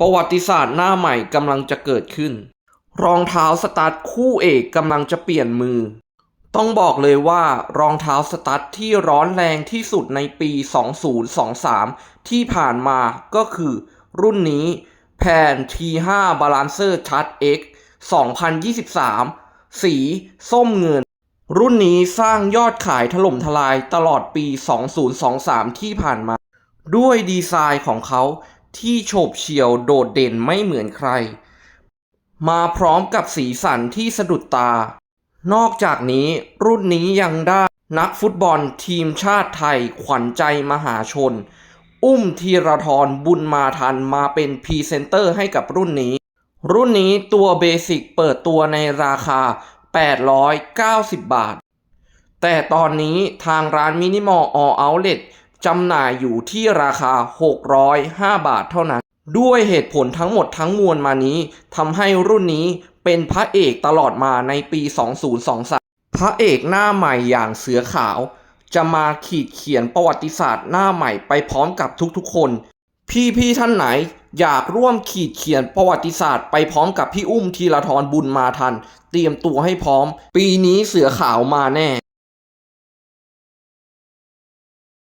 ประวัติศาสตร์หน้าใหม่กำลังจะเกิดขึ้น รองเท้าสตั๊ดคู่เอกกำลังจะเปลี่ยนมือ ต้องบอกเลยว่ารองเท้าสตั๊ดที่ร้อนแรงที่สุดในปี 2023 ที่ผ่านมาก็คือ รุ่นนี้แพน T5 Balancer Touch X 2023 สีส้มเงิน รุ่นนี้สร้างยอดขายถล่มทลายตลอดปี 2023 ที่ผ่านมา ด้วยดีไซน์ของเขา ที่โฉบเฉี่ยวโดดเด่นไม่เหมือนใคร มาพร้อมกับสีสันที่สะดุดตา นอกจากนี้รุ่นนี้ยังได้นักฟุตบอลทีมชาติไทยขวัญใจมหาชน อุ้มธีรทรบุญมาทันมาเป็นพรีเซนเตอร์ให้กับรุ่นนี้ รุ่นนี้ตัวเบสิกเปิดตัวในราคา 890 บาท แต่ตอนนี้ทางร้านมินิมอลออ l เล t จำหน่ายอยู่ที่ราคา 605 บาทเท่านั้น ด้วยเหตุผลทั้งหมดทั้งมวลมานี้ทำให้รุ่นนี้เป็นพระเอกตลอดมาในปี 2023 พระเอกหน้าใหม่อย่างเสือขาว จะมาขีดเขียนประวัติศาสตร์หน้าใหม่ไปพร้อมกับทุกๆคน พี่ๆท่านไหนอยากร่วมขีดเขียนประวัติศาสตร์ไปพร้อมกับพี่อุ้มธีรทรบุญมาทัน เตรียมตัวให้พร้อม ปีนี้เสือขาวมาแน่